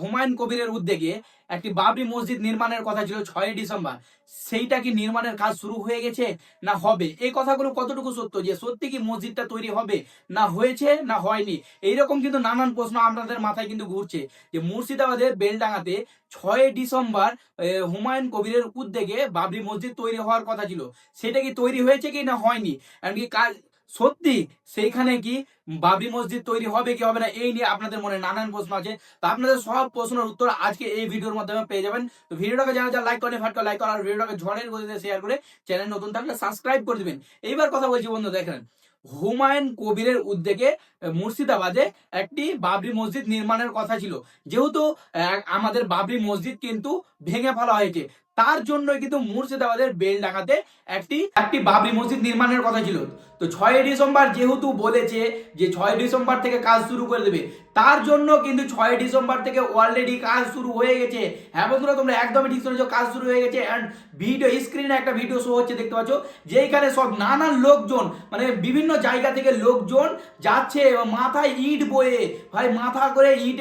হুমায়ুন কবিরের উদ্যোগে একটি বাবরি মসজিদ নির্মাণের কথা ছিল ছয়ই ডিসেম্বর। সেইটা কি নির্মাণের কাজ শুরু হয়ে গেছে না হবে? এই কথাগুলো কতটুকু সত্য যে সত্যি কি মসজিদটা তৈরি হবে না হয়েছে না হয়নি? এইরকম কিন্তু নানান প্রশ্ন আপনাদের মাথায় কিন্তু ঘুরছে যে মুর্শিদাবাদের বেলডাঙ্গাতে ছয় ডিসেম্বর হুমায়ুন কবিরের উদ্যোগে বাবরি মসজিদ তৈরি হওয়ার কথা ছিল। সেটা কি তৈরি হয়েছে কি না হয়নি? এমনকি কাজ সত্যি সেইখানে কি বাবরি মসজিদ তৈরি হবে কি হবে না, এই নিয়ে আপনাদের মনে নানান প্রশ্ন আছে। তো আপনাদের সব প্রশ্নের উত্তর আজকে এই ভিডিওর মাধ্যমে পেয়ে যাবেন। তো ভিডিওটাকে যারা যারা লাইক করেন, ফাট লাইক করার ভিডিওটাকে ঝড়ের গতিতে শেয়ার করে চ্যানেল নতুন থাকলে সাবস্ক্রাইব করে দিবেন। এইবার কথা বলছি বন্ধু দেখেন। হুমায়ুন কবিরের উদ্যোগে মুর্শিদাবাদে একটি বাবরি মসজিদ নির্মাণের কথা ছিল। যেহেতু আমাদের বাবরি মসজিদ কিন্তু ভেঙে ফেলা হয়েছে তার জন্য কিন্তু মুর্শিদাবাদের বেলডাঙ্গাতে একটি একটি বাবরি মসজিদ নির্মাণের কথা ছিল। তো ছয় ডিসেম্বর যেহেতু বলেছে যে ছয় ডিসেম্বর থেকে কাজ শুরু করে দেবে, তার জন্য কিন্তু ছয় ডিসেম্বর থেকে অলরেডি কাজ শুরু হয়ে গেছে। হ্যাঁ বন্ধুরা, তোমরা একদমই ঠিক শুনেছো, কাজ শুরু হয়ে গেছে অ্যান্ড ভিডিও স্ক্রিনে একটা ভিডিও শো হচ্ছে, দেখতে পাচ্ছ যেখানে সব নানান লোকজন মানে বিভিন্ন জায়গা থেকে লোকজন যাচ্ছে এবং মাথায় ইট বয়ে, ভাই মাথা করে ইট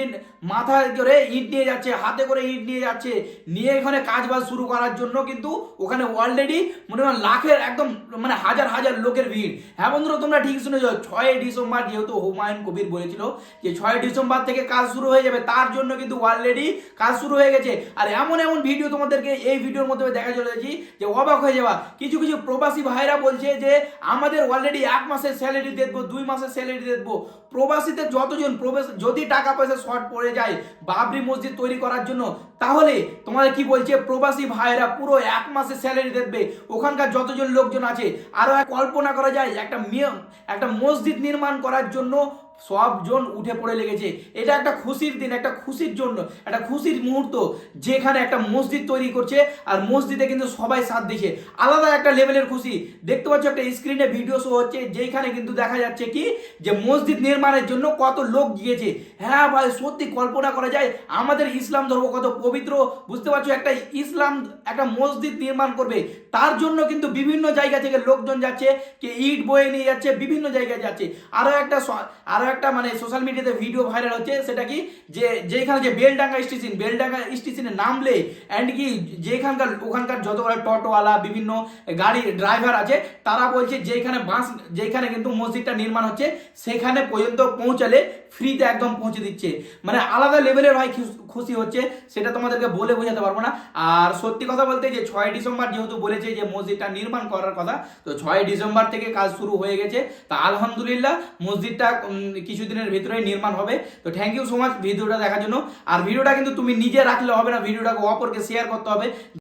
মাথা করে ইট নিয়ে যাচ্ছে, হাতে করে ইট নিয়ে যাচ্ছে, নিয়ে এখানে কাজ বাজ শুরু করার জন্য কিন্তু ওখানে অলরেডি মনে হয় লাখের একদম মানে হাজার হাজার লোকের ভিড়। হ্যাঁ বন্ধুরা, তোমরা ঠিক শুনেছ, ছয় ডিসেম্বর যেহেতু হুমায়ুন কবির বলেছিল যে ছয় ডিসেম্বর থেকে কাজ শুরু হয়ে যাবে, তার জন্য কিন্তু অলরেডি কাজ শুরু হয়ে গেছে। আর এমন এমন ভিডিও তোমাদেরকে এই ভিডিওর মধ্যে দেখা চলে যাচ্ছি যে অবাক হয়ে যাওয়া কিছু কিছু প্রবাসী ভাইরা বলছে যে, আমাদের অলরেডি এক মাসের স্যালারি দেখব, দুই মাসের স্যালারি দেখব। প্রবাসীতে যতজন প্রবাস যদি টাকা পয়সা শর্ট পড়ে যায় বাবরি মসজিদ তৈরি করার জন্য, তাহলে তোমাদের কি বলছে? প্রবাসী ভাইরা পুরো এক মাসে স্যালারি দেখবে। ওখানকার যতজন লোকজন আছে, আরও এক কল্পনা করা যায়, একটা মেয়ে একটা মসজিদ নির্মাণ করার জন্য সবজন উঠে পড়ে লেগেছে। এটা একটা খুশির দিন, একটা খুশির জন্য, একটা খুশির মুহূর্ত যেখানে একটা মসজিদ তৈরি করছে, আর মসজিদে কিন্তু সবাই সাথ দিচ্ছে আলাদা একটা লেভেলের খুশি। দেখতে পাচ্ছ একটা স্ক্রিনে ভিডিও শো হচ্ছে যেখানে কিন্তু দেখা যাচ্ছে কি, যে মসজিদ নির্মাণের জন্য কত লোক গিয়েছে। হ্যাঁ ভাই, সত্যি কল্পনা করা যায়, আমাদের ইসলাম ধর্ম কত পবিত্র। বুঝতে পারছ, একটা ইসলাম, একটা মসজিদ নির্মাণ করবে। তার জন্য কিন্তু বিভিন্ন জায়গা থেকে লোকজন যাচ্ছে, কে ইট বয়ে নিয়ে যাচ্ছে, বিভিন্ন জায়গায় যাচ্ছে। আরও একটা স- আরও একটা মানে সোশ্যাল মিডিয়াতে ভিডিও ভাইরাল হচ্ছে, সেটা কি? যে যেখানে যে বেলডাঙ্গা স্টেশন, বেলডাঙ্গা স্টেশনে নামলে অ্যান্ড কি? যেখানকার, ওখানকার যতগুলো টোটোওয়ালা, বিভিন্ন গাড়ি ড্রাইভার আছে, তারা বলছে যেখানে বাস, যেখানে কিন্তু মসজিদটা নির্মাণ হচ্ছে, সেখানে পর্যন্ত পৌঁছালে ফ্রিতে একদম পৌঁছে দিচ্ছে। মানে আলাদা লেভেলের ভাই খুশ- হচ্ছে, সেটা তোমাদেরকে বলে বোঝাতে পারব না। আর সত্যি কথা বলতে যে ছয় ডিসেম্বর যেহেতু বলেছে যে মসজিদটা নির্মাণ করার কথা, তো ছয় ডিসেম্বর থেকে কাজ শুরু হয়ে গেছে। তা আলহামদুলিল্লাহ, মসজিদটা কিছুদিনের ভিতরেই নির্মাণ হবে, তো থ্যাংক ইউ সো মাচ ভিডিওটা দেখার জন্য। আর ভিডিওটা কিন্তু তুমি নিজে রাখলে হবে না, ভিডিওটাকে অপরকে শেয়ার করতে হবে।